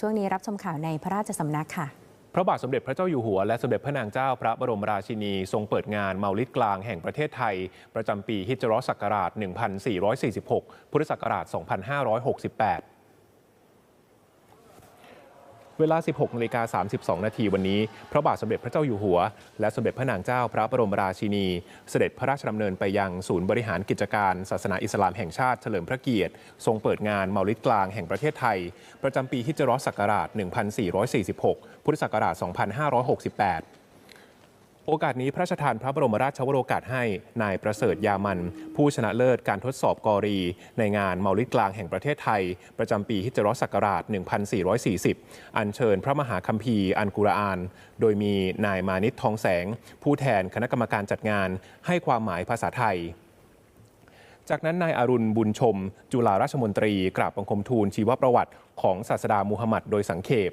ช่วงนี้รับชมข่าวในพระราชสำนักค่ะ พระบาทสมเด็จพระเจ้าอยู่หัวและสมเด็จพระนางเจ้าพระบรมราชินี ทรงเปิดงานเมาลิดกลางแห่งประเทศไทย ประจำปีฮิจรัศักราช 1446 พุทธศักราช 2568 เวลา 16นาฬิกา32 นาทีวันนี้ พระบาทสมเด็จพระเจ้าอยู่หัว และสมเด็จพระนางเจ้าพระบรมราชินี เสด็จพระราชดำเนินไปยังศูนย์บริหารกิจการศาสนาอิสลามแห่งชาติเฉลิมพระเกียรติ ทรงเปิดงานเมาลิดกลางแห่งประเทศไทย ประจำปีฮิจรัศักราช 1446 พุทธศักราช 2568 โอกาสนี้พระราชทานพระบรมราชวโรกาสให้นายประเสริฐยามัน ผู้ชนะเลิศการทดสอบกอรี ในงานเมาลิดกลางแห่งประเทศไทย ประจำปีฮิจรัศักราช 1440 อัญเชิญพระมหาคัมภีร์อันกุรอาน โดยมีนายมานิตทองแสง ผู้แทนคณะกรรมการจัดงาน ให้ความหมายภาษาไทยจากนั้นนายอารุณบุญชม จุฬาราชมนตรี กราบบังคมทูลชีวประวัติของศาสดามูฮัมหมัดโดยสังเขป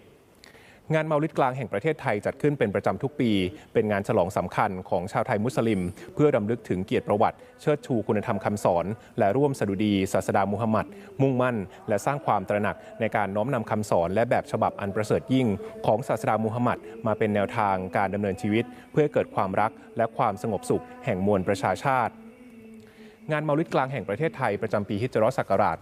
งานเมาลิดกลางแห่งประเทศไทยจัดขึ้นเป็นประจำทุกปี เป็นงานฉลองสำคัญของชาวไทยมุสลิม เพื่อรำลึกถึงเกียรติประวัติ เชิดชูคุณธรรมคำสอน และร่วมสดุดีศาสดามูฮัมมัด มุ่งมั่น และสร้างความตระหนักในการน้อมนำคำสอน และแบบฉบับอันประเสริฐยิ่ง ของศาสดามูฮัมมัดมาเป็นแนวทางการดำเนินชีวิต เพื่อเกิดความรักและความสงบสุขแห่งมวลประชาชาติ งานมาลิดกลางแห่งประเทศไทยประจำปีฮิจรัศักราช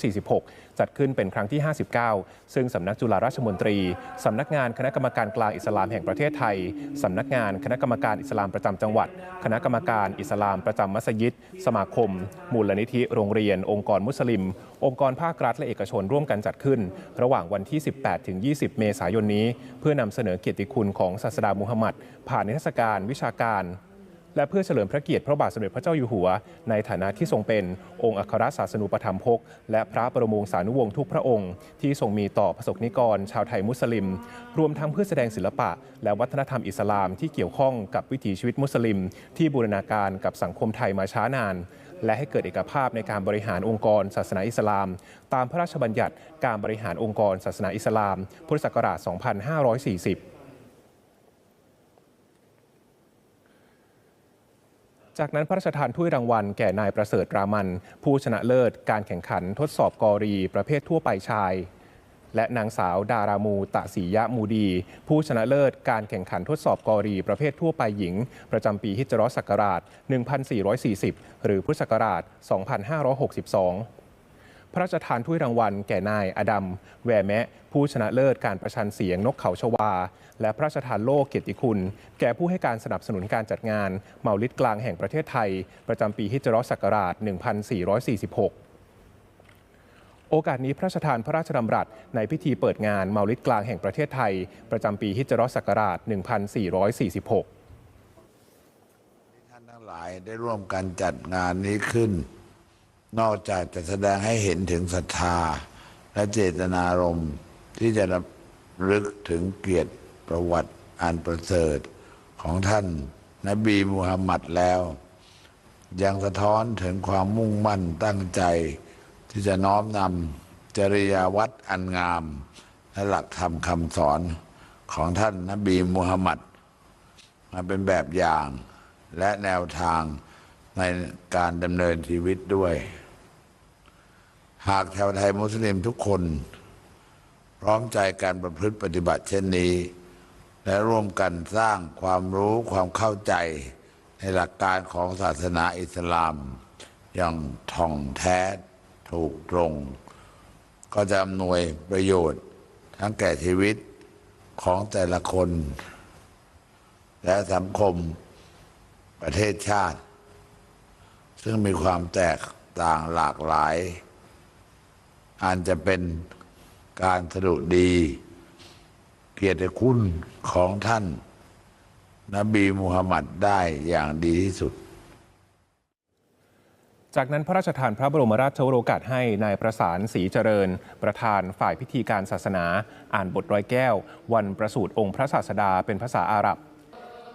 1446 จัดขึ้นเป็นครั้งที่ 59 ซึ่งสำนักจุฬาราชมนตรีสำนักงานคณะกรรมการกลางอิสลามแห่งประเทศไทยสำนักงานคณะกรรมการอิสลามประจำจังหวัด คณะกรรมการอิสลามประจำมัสยิด สมาคม มูลนิธิโรงเรียน องค์กรมุสลิม องค์กรภาครัฐและเอกชนร่วมกันจัดขึ้น ระหว่างวันที่ 18 ถึง 20 เมษายนนี้ เพื่อนำเสนอเกียรติคุณของศาสดามูฮัมมัดผ่านนิทรรศการวิชาการ และเพื่อเฉลิมพระเกียรติพระบาทสมเด็จพระเจ้าอยู่หัว ในฐานะที่ทรงเป็นองค์อัครศาสนูปถัมภกและพระบรมวงศานุวงศ์ทุกพระองค์ ที่ทรงมีต่อประสบนิกร ชาวไทยมุสลิม รวมทั้งเพื่อแสดงศิลปะ และวัฒนธรรมอิสลามที่เกี่ยวข้องกับวิถีชีวิตมุสลิม ที่บูรณาการกับสังคมไทยมาช้านาน และให้เกิดเอกภาพในการบริหารองค์กร ศาสนาอิสลาม ตามพระราชบัญญัติการบริหารองค์กร ศาสนาอิสลาม พุทธศักราช 2540 จากนั้นพระราชทานถ้วยรางวัลแก่นายประเสริฐรามัน ผู้ชนะเลิศการแข่งขันทดสอบกอรี ประเภททั่วไปชาย และนางสาวดารามูตะศรียะมูดี ผู้ชนะเลิศการแข่งขันทดสอบกอรี ประเภททั่วไปหญิง ประจำปีฮิจรัศักราช 1440 หรือพุทธศักราช 2562 ระราชทานถ้วยรางวัลแก่นายอดัมแวแมะ ผู้ชนะเลิศการประชันเสียงนกเขาชวา และพระราชทานโล่เกียรติคุณ แก่ผู้ให้การสนับสนุนการจัดงานเมาลิดกลางแห่งประเทศไทย ประจำปีฮิจรัศักราช 1446โอกาสนี้พระราชทานพระราชดำรัสในพิธีเปิดงานเมาลิดกลางแห่งประเทศไทย ประจำปีฮิจรัศักราช 1446 ท่านทั้งหลายได้ร่วมกันจัดงานนี้ขึ้น นอกจากจะแสดงให้เห็นถึงศรัทธา และเจตนารมณ์ที่จะรำลึกถึงเกียรติประวัติอันประเสริฐของท่านนบีมูฮัมมัดแล้ว ยังสะท้อนถึงความมุ่งมั่นตั้งใจ ที่จะน้อมนำจริยาวัดอันงาม และหลักธรรมคำสอนของท่านนบีมูฮัมมัดมาเป็นแบบอย่างและแนวทาง ในการดำเนินชีวิตด้วย หากชาวไทยมุสลิมทุกคน พร้อมใจการประพฤติปฏิบัติเช่นนี้ และร่วมกันสร้างความรู้ความเข้าใจในหลักการของศาสนาอิสลาม อย่างท่องแท้ถูกตรง ก็จะอำนวยประโยชน์ทั้งแก่ชีวิตของแต่ละคน และสังคมประเทศชาติ ซึ่งมีความแตกต่างหลากหลายอาจจะเป็นการสรุดี เกียรติคุณของท่าน นบีมูฮัมหมัดได้อย่างดีที่สุด จากนั้นพระราชทานพระบรมราชโองการให้นายประสานศรีเจริญ ประธานฝ่ายพิธีการศาสนา อ่านบทร้อยแก้ว วันประสูติองค์พระศาสดาเป็นภาษาอาหรับ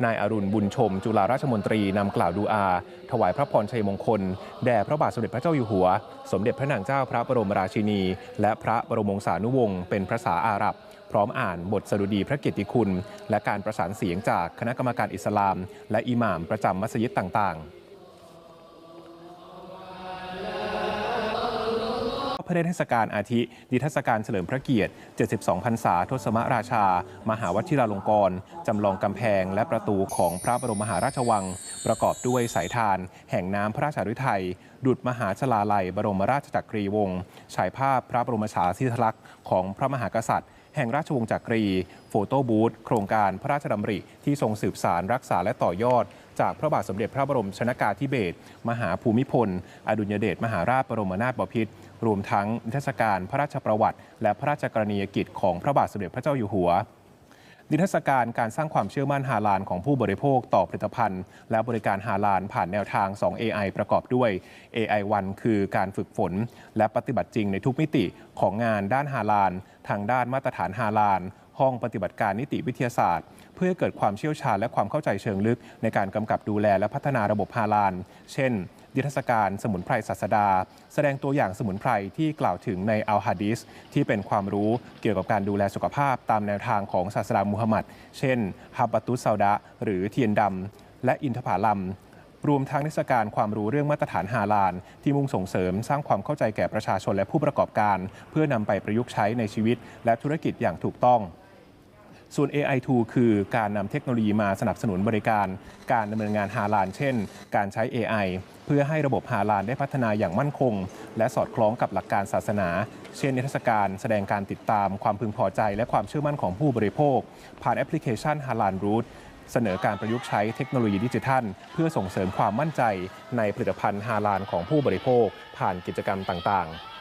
นายอรุณบุญชม จุฬาราชมนตรีนำกล่าวดูอา ถวายพระพรชัยมงคล แด่พระบาทสมเด็จพระเจ้าอยู่หัว สมเด็จพระนางเจ้าพระบรมราชินี และพระบรมวงศานุวงศ์เป็นภาษาอาหรับ พร้อมอ่านบทสดุดีพระเกียรติคุณ และการประสานเสียงจากคณะกรรมการอิสลาม และอิหม่ามประจำมัสยิดต่างๆ พพื่อเทศกาลอาทิ นิทรรศการเฉลิมพระเกียรติ 72 พรรษาทศมราชา มหาวชิราลงกรณ์จำลองกำแพงและประตูของพระบรมมหาราชวัง ประกอบด้วยสายทาน แห่งน้ำพระราชาฤทัยดุจมหาชลาลัย บรมราชจักรีวงศ์ฉายภาพพระบรมฉายาธิลักษณ์ของพระมหากษัตริย์แห่งราชวงศ์จักรี โฟโต้บูธ โครงการพระราชดำริที่ทรงสืบสารรักษาและต่อยอด จากพระบาทสมเด็จพระบรมชนากาธิเบศร มหาภูมิพล อดุลยเดชมหาราชบรมนาถบพิตร รวมทั้งนิทรรศการพระราชประวัติ และพระราชกรณียกิจของพระบาทสมเด็จพระเจ้าอยู่หัวนิทรรศการการสร้างความเชื่อมั่นฮาลานของผู้บริโภคต่อผลิตภัณฑ์ และบริการฮาลานผ่านแนวทาง 2 AI ประกอบด้วย AI 1 คือการฝึกฝน และปฏิบัติจริงในทุกมิติของงานด้านฮาลาน ทางด้านมาตรฐานฮาลาน ห้องปฏิบัติการนิติวิทยาศาสตร์ เพื่อเกิดความเชี่ยวชาญและความเข้าใจเชิงลึก ในการกำกับดูแลและพัฒนาระบบฮาลาน เช่น นิทรรศการสมุนไพรศาสดา แสดงตัวอย่างสมุนไพรที่กล่าวถึงในอัลฮะดีษที่เป็นความรู้เกี่ยวกับการดูแลสุขภาพตามแนวทางของศาสดามุฮัมมัดเช่นฮับบตุสซาดะหรือเทียนดำและอินทผลัมรวมทั้งนิทรรศการความรู้เรื่องมาตรฐานฮาลาล ที่มุ่งส่งเสริมสร้างความเข้าใจแก่ประชาชนและผู้ประกอบการ เพื่อนำไปประยุกต์ใช้ในชีวิต และธุรกิจอย่างถูกต้อง ส่วน AI2 คือการนำเทคโนโลยีมาสนับสนุนบริการ การดำเนินงานฮาลานเช่น การใช้ AI เพื่อให้ระบบฮาลานได้พัฒนาอย่างมั่นคง และสอดคล้องกับหลักการศาสนา เช่นนิทรรศการแสดงการติดตามความพึงพอใจ และความเชื่อมั่นของผู้บริโภค ผ่านแอปพลิเคชันฮาลานรูทเสนอการประยุกต์ใช้เทคโนโลยีดิจิทัล เพื่อส่งเสริมความมั่นใจในผลิตภัณฑ์ฮาลานของผู้บริโภค ผ่านกิจกรรมต่างๆ